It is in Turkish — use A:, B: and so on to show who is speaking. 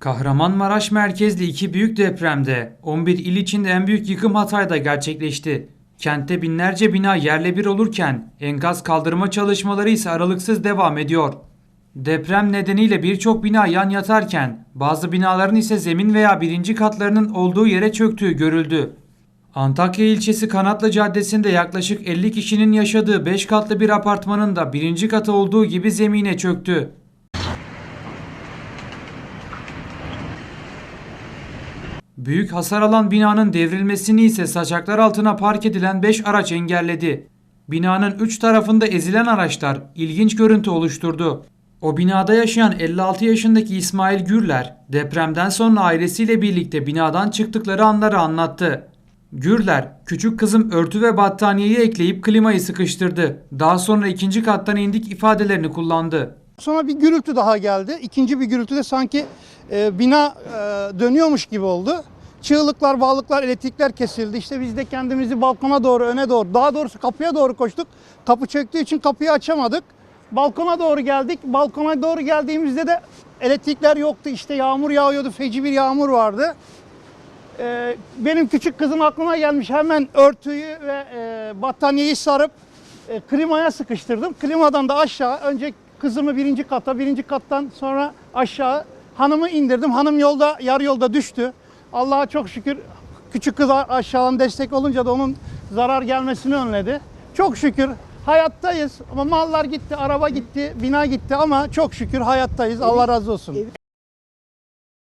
A: Kahramanmaraş merkezli iki büyük depremde 11 il içinde en büyük yıkım Hatay'da gerçekleşti. Kentte binlerce bina yerle bir olurken enkaz kaldırma çalışmaları ise aralıksız devam ediyor. Deprem nedeniyle birçok bina yan yatarken bazı binaların ise zemin veya birinci katlarının olduğu yere çöktüğü görüldü. Antakya ilçesi Kanatlı Caddesi'nde yaklaşık 50 kişinin yaşadığı 5 katlı bir apartmanın da birinci katı olduğu gibi zemine çöktü. Büyük hasar alan binanın devrilmesini ise saçaklar altına park edilen 5 araç engelledi. Binanın 3 tarafında ezilen araçlar ilginç görüntü oluşturdu. O binada yaşayan 56 yaşındaki İsmail Gürler depremden sonra ailesiyle birlikte binadan çıktıkları anları anlattı. Gürler, küçük kızım örtü ve battaniyeyi ekleyip klimayı sıkıştırdı. Daha sonra ikinci kattan indik ifadelerini kullandı.
B: Sonra bir gürültü daha geldi. İkinci bir gürültü de sanki e, bina e, dönüyormuş gibi oldu. Çığlıklar, bağlıklar, elektrikler kesildi. İşte biz de kendimizi balkona doğru, öne doğru, daha doğrusu kapıya doğru koştuk. Kapı çöktüğü için kapıyı açamadık. Balkona doğru geldik. Balkona doğru geldiğimizde de elektrikler yoktu. İşte yağmur yağıyordu, feci bir yağmur vardı. Ee, benim küçük kızım aklıma gelmiş hemen örtüyü ve e, battaniyeyi sarıp e, klimaya sıkıştırdım. Klimadan da aşağı önce kızımı birinci kata birinci kattan sonra aşağı hanımı indirdim. Hanım yolda yarı yolda düştü. Allah'a çok şükür küçük kız aşağıdan destek olunca da onun zarar gelmesini önledi. Çok şükür hayattayız ama mallar gitti, araba gitti, bina gitti ama çok şükür hayattayız. Allah razı olsun.